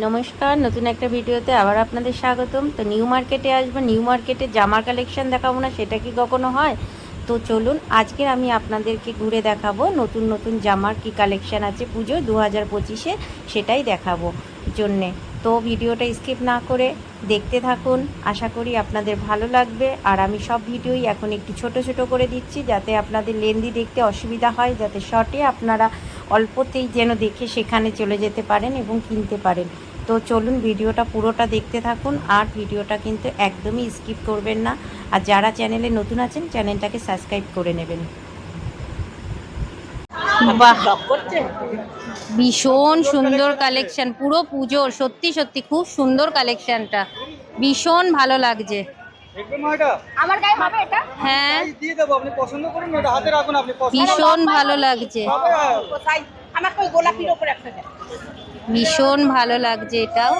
নমস্কার, নতুন একটা ভিডিওতে আবার আপনাদের স্বাগতম। তো নিউ মার্কেটে আসব, নিউ মার্কেটে জামার কালেকশন দেখাবো না, সেটা কি কখনো হয়? তো চলুন, আজকের আমি আপনাদেরকে ঘুরে দেখাবো নতুন নতুন জামার কি কালেকশন আছে পুজো দু হাজার পঁচিশে, সেটাই দেখাবো জন্যে। তো ভিডিওটা স্কিপ না করে দেখতে থাকুন, আশা করি আপনাদের ভালো লাগবে। আর আমি সব ভিডিওই এখন একটু ছোট ছোট করে দিচ্ছি, যাতে আপনাদের লেন্দি দেখতে অসুবিধা হয়, যাতে শর্টে আপনারা অল্পতেই যেন দেখে সেখানে চলে যেতে পারেন এবং কিনতে পারেন। তো চলুন ভিডিওটা পুরোটা দেখতে থাকুন, আর ভিডিওটা কিন্তু একদমই স্কিপ করবেন না। আর যারা চ্যানেলে নতুন আছেন, চ্যানেলটাকে সাবস্ক্রাইব করে নেবেন। ভীষণ সুন্দর কালেকশন পুরো পুজোর, সত্যি সত্যি খুব সুন্দর কালেকশনটা ভীষণ ভালো লাগছে। আমার গায়ে হবে এটা? হ্যাঁ। দিয়ে দেবো আপনি পছন্দ করুন এটা হাতে রাখুন আপনি ভীষণ ভালো লাগছে। আমাকে ওই গোলাপির একটা ভীষণ ভালো লাগছে এটাও।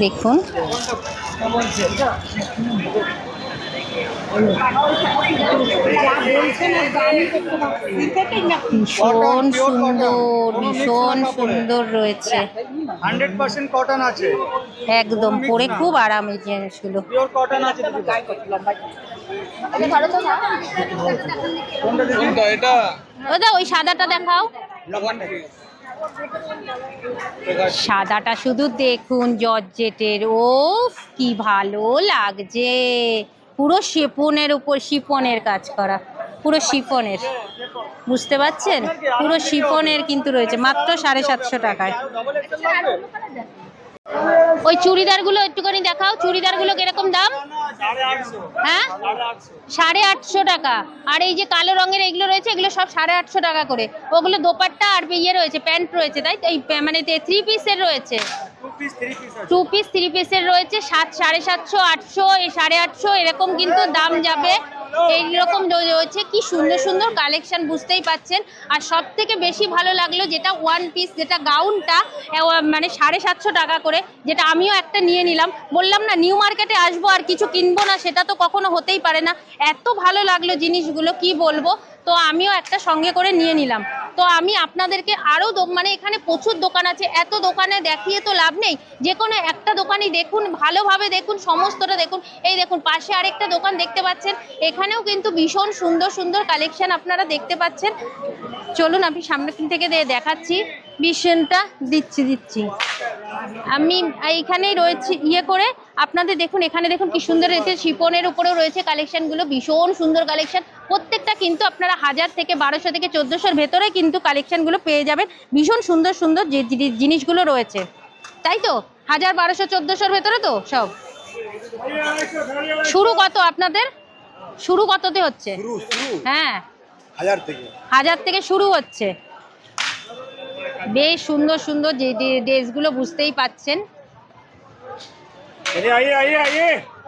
দেখুন। ভীষণ সুন্দর ভীষণ সুন্দর রয়েছে। হান্ড্রেড পার্সেন্ট কটন আছে। একদম পরে খুব আরাম এই জিনিসগুলো। পিওর কটন আছে দিদি। ওদা ওই সাদাটা দেখাও। সাদাটা শুধু দেখুন জর্জেটের। ও কি ভালো লাগছে। পুরো শিপনের উপর, শিপনের কাজ করা, পুরো শিফনের বুঝতে পারছেন? পুরো শিফনের কিন্তু রয়েছে, মাত্র সাড়ে সাতশো টাকায়। ওই চুড়িদারগুলো একটুখানি দেখাও, চুড়িদারগুলো কীরকম দাম? হ্যাঁ? সাড়ে আটশো টাকা। আর এই যে কালো রঙের এগুলো রয়েছে, এগুলো সব সাড়ে আটশো টাকা করে। ওগুলো দোপাট্টা আর ইয়ে রয়েছে, প্যান্ট রয়েছে, তাই? এই মানে থ্রি পিসের রয়েছে। টু পিস থ্রি পিসের রয়েছে, সাত, সাড়ে সাতশো, আটশো সাড়ে আটশো, এরকম কিন্তু দাম যাবে। এইরকম রয়েছে, কি সুন্দর সুন্দর কালেকশন বুঝতেই পাচ্ছেন। আর সব থেকে বেশি ভালো লাগল যেটা ওয়ান পিস যেটা গাউনটা মানে সাড়ে সাতশো টাকা করে, যেটা আমিও একটা নিয়ে নিলাম। বললাম না নিউ মার্কেটে আসব আর কিছু কিনবো না, সেটা তো কখনো হতেই পারে না। এত ভালো লাগল জিনিসগুলো, কি বলব? তো আমিও একটা সঙ্গে করে নিয়ে নিলাম। তো আমি আপনাদেরকে আরও মানে এখানে প্রচুর দোকান আছে। এত দোকানে দেখিয়ে তো লাভ নেই। যে কোনো একটা দোকানই দেখুন, ভালোভাবে দেখুন, সমস্তটা দেখুন। এই দেখুন, পাশে আরেকটা দোকান দেখতে পাচ্ছেন। এখানেও কিন্তু ভীষণ সুন্দর সুন্দর কালেকশন আপনারা দেখতে পাচ্ছেন। চলুন, আমি সামনে থেকে দেখাচ্ছি। ভীষণটা দিচ্ছি দিচ্ছি। আমি এইখানেই রয়েছি ইয়ে করে। আপনাদের দেখুন, এখানে দেখুন কি সুন্দর রয়েছে শিপনের উপরেও রয়েছে কালেকশনগুলো ভীষণ সুন্দর কালেকশন প্রত্যেকটা কিন্তু আপনারা হাজার থেকে বারোশো থেকে চোদ্দোশোর ভেতরে কিন্তু কালেকশনগুলো পেয়ে যাবেন। ভীষণ সুন্দর সুন্দর যে জিনিসগুলো রয়েছে। তাই তো? হাজার বারোশো চোদ্দোশোর ভেতরে তো সব? শুরু কত আপনাদের? শুরু কততে হচ্ছে? হ্যাঁ। হাজার থেকে। শুরু হচ্ছে। বেশ সুন্দর সুন্দর যে ড্রেসগুলো বুঝতেই পাচ্ছেন।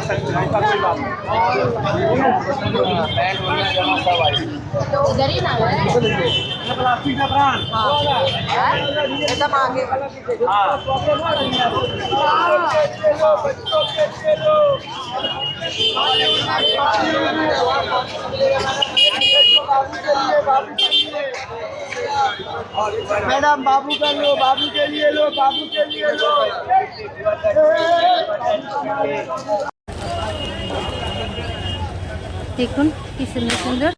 सकते हैं कोई बात नहीं इधर ही ना प्लास्टिक का ब्रांड एकदम आगे मैडम बाबू का लो बाबू के लिए लो बाबू के लिए लो। দেখুন কি সুন্দর সুন্দর।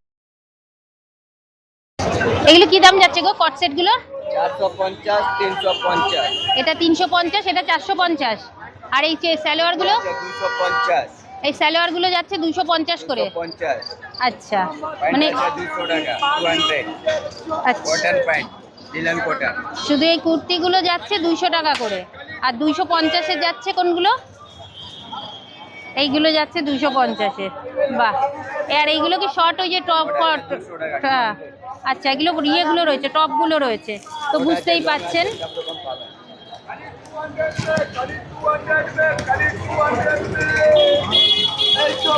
এগুলো কি দাম যাচ্ছে গো কট সেটগুলো এটা তিনশো পঞ্চাশ এটা চারশো পঞ্চাশ। আর এই যে সালোয়ারগুলো এই সালোয়ারগুলো যাচ্ছে দুশো পঞ্চাশ করে। আচ্ছা মানে আচ্ছা। শুধু এই কুর্তিগুলো যাচ্ছে দুইশো টাকা করে। আর দুইশো পঞ্চাশে যাচ্ছে কোনগুলো? এইগুলো যাচ্ছে দুশো পঞ্চাশে বাহ। আর এইগুলো কি শর্ট ওই যে টপ হ্যাঁ। আচ্ছা এগুলো ইয়েগুলো রয়েছে টপগুলো রয়েছে। তো বুঝতেই পাচ্ছেন। এই তো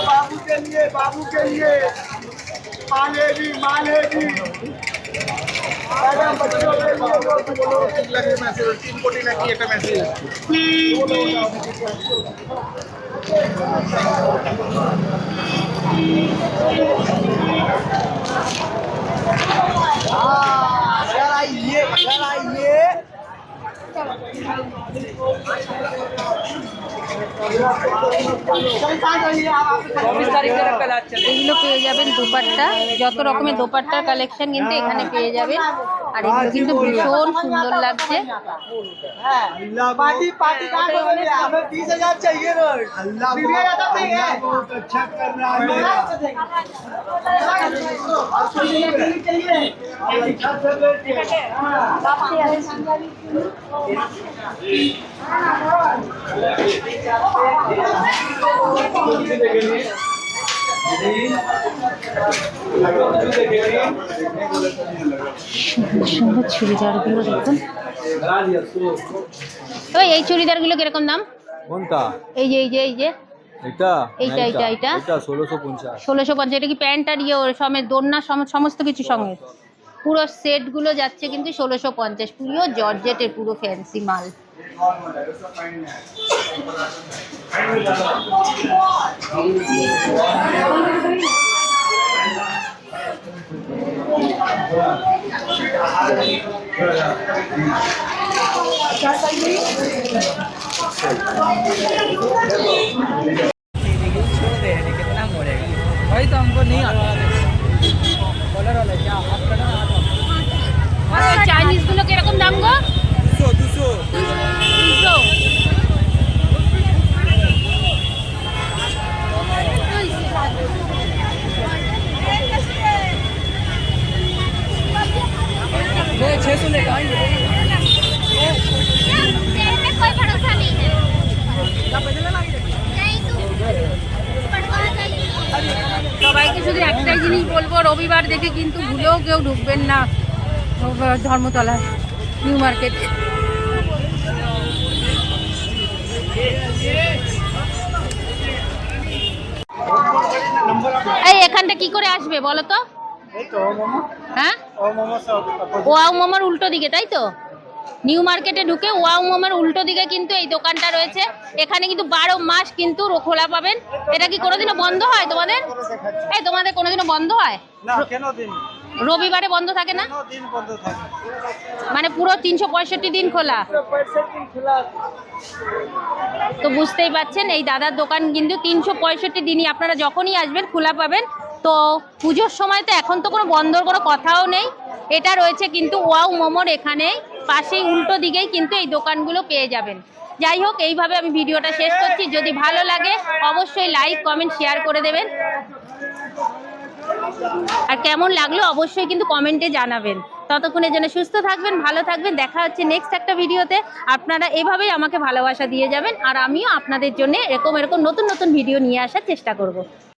啊原来一原来一 এগুলো পেয়ে যাবেন দোপাট্টা। যত রকমের দোপাট্টার কালেকশন কিন্তু এখানে পেয়ে যাবেন আর এগুলো কিন্তু ভীষণ সুন্দর লাগছে। ওই এই চুড়িদারগুলো কীরকম দাম? কোনটা? এই যে এই যে এই যে। এইটা? এইটা এইটা ষোলোশো পঞ্চাশ। এটা কি প্যান্ট আর ইয়ে সমেত দোলনা সমস্ত কিছু সঙ্গে? পুরো সেটগুলো যাচ্ছে কিন্তু ষোলোশো পঞ্চাশ পুরো জর্জেটের পুরো ফ্যান্সি মাল। नॉर्मल है उसका फाइन है फाइन मिल जाता है कितना मोड़ेगा भाई तो हमको नहीं आता कॉलर वाला क्या हाथ कटा चाइनीज गुलो किरकम दाम गो দেখে কিন্তু ভুলেও কেউ ঢুকবেন না ধর্মতলায় নিউ মার্কেট। এই এখানটা কি করে আসবে বলো তো? হ্যাঁ? ও মোমোর উল্টো দিকে তাই তো? নিউ মার্কেটে ঢুকে ওয়াও মোমোর উল্টো দিকে কিন্তু এই দোকানটা রয়েছে। এখানে কিন্তু বারো মাস কিন্তু খোলা পাবেন। এটা কি কোনোদিনও বন্ধ হয় তোমাদের? এই তোমাদের কোনোদিনও বন্ধ হয়? রবিবারে বন্ধ থাকে না? মানে পুরো তিনশো পঁয়ষট্টি দিন খোলা। তো বুঝতেই পাচ্ছেন এই দাদার দোকান কিন্তু তিনশো পঁয়ষট্টি দিনই। আপনারা যখনই আসবেন খোলা পাবেন। তো পুজোর সময় তো এখন তো কোনো বন্ধর কোনো কথাও নেই। এটা রয়েছে কিন্তু ওয়াও মোমোর এখানে পাশেই উল্টো দিকেই কিন্তু এই দোকানগুলো পেয়ে যাবেন। যাই হোক, এইভাবে আমি ভিডিওটা শেষ করছি। যদি ভালো লাগে, অবশ্যই লাইক, কমেন্ট, শেয়ার করে দেবেন। আর কেমন লাগল, অবশ্যই কিন্তু কমেন্টে জানাবেন। ততক্ষণের জন্য সুস্থ থাকবেন, ভালো থাকবেন। দেখা হচ্ছে নেক্সট একটা ভিডিওতে। আপনারা এভাবেই আমাকে ভালোবাসা দিয়ে যাবেন। আর আমিও আপনাদের জন্য এরকম এরকম নতুন নতুন ভিডিও নিয়ে আসার চেষ্টা করব।